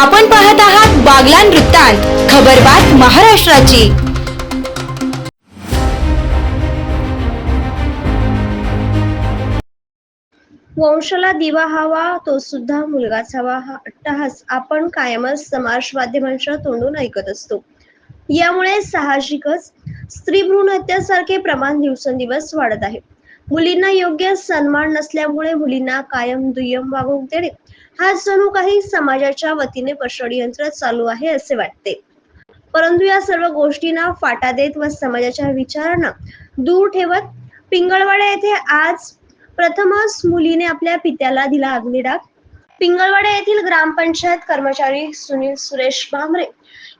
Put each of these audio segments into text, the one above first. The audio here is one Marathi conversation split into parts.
आपण पाहत आहात बागलान वृत्तांत खबरबात महाराष्ट्राची. वंशाला दिवा हवा तो सुद्धा मुलगाच हवा हा अट्टहास. आपण कायमच समाज माध्यमांच्या तोंडून ऐकत असतो. यामुळे साहजिकच स्त्री भ्रूण हत्यासारखे प्रमाण दिवसेंदिवस वाढत आहे. मुलींना योग्य सन्मान नसल्यामुळे मुलींना कायम दुय्यम वागणूक देणे हा जणू काही समाजाच्या वतीने षडयंत्र चालू आहे असे वाटते. परंतु या सर्व गोष्टींना फाटा देत व समाजाच्या विचारांना दूर ठेवत पिंगळवाडा येथे आज प्रथमच मुलीने आपल्या पित्याला दिला अग्निडाग. पिंगळवाडा येथील ग्रामपंचायत कर्मचारी सुनील सुरेश भामरे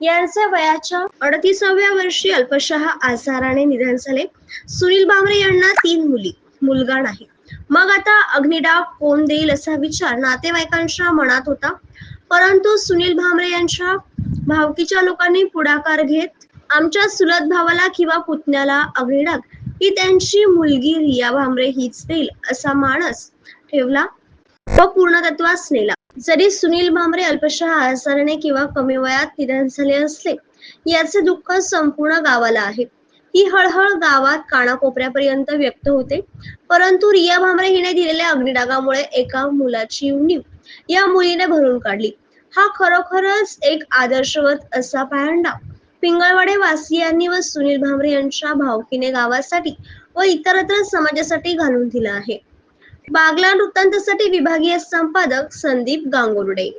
यांच्या वयाच्या अडतीसाव्या वर्षी अल्पशः आजाराने निधन झाले. सुनील भामरे यांना तीन मुली मुलगा नाही. मग आता अग्निडाग कोण देईल असा विचार नातेवाईकांच्या मनात होता. परंतु सुनील भामरे यांच्या भावकीच्या लोकांनी पुढाकार घेत आमच्या सुलत भावाला किंवा पुतण्याला अग्निडाग ही त्यांची मुलगी रिया भामरे हीच देईल असा मानस ठेवला. व पूर्णतत्वास नेला जरी सुनील भामरे अल्पशः आजाराने किंवा कमी वयात निधन झाले असले याचे दुःख संपूर्ण गावाला आहे. ही हळहळ गावात कानाकोपऱ्यापर्यंत व्यक्त होते. परंतु रिया भामरे हिने दिलेल्या अग्निडागामुळे एका मुलाची उणीव या मुलीने भरून काढली. हा खरोखरच एक आदर्शवत असा पायंडा. पिंगळवाडे वासियांनी व सुनील भामरे यांच्या भावकीने गावासाठी व इतरत्र समाजासाठी घालून दिला आहे. बागला वृत्तांतासाठी विभागीय संपादक संदीप गांगुर्डे.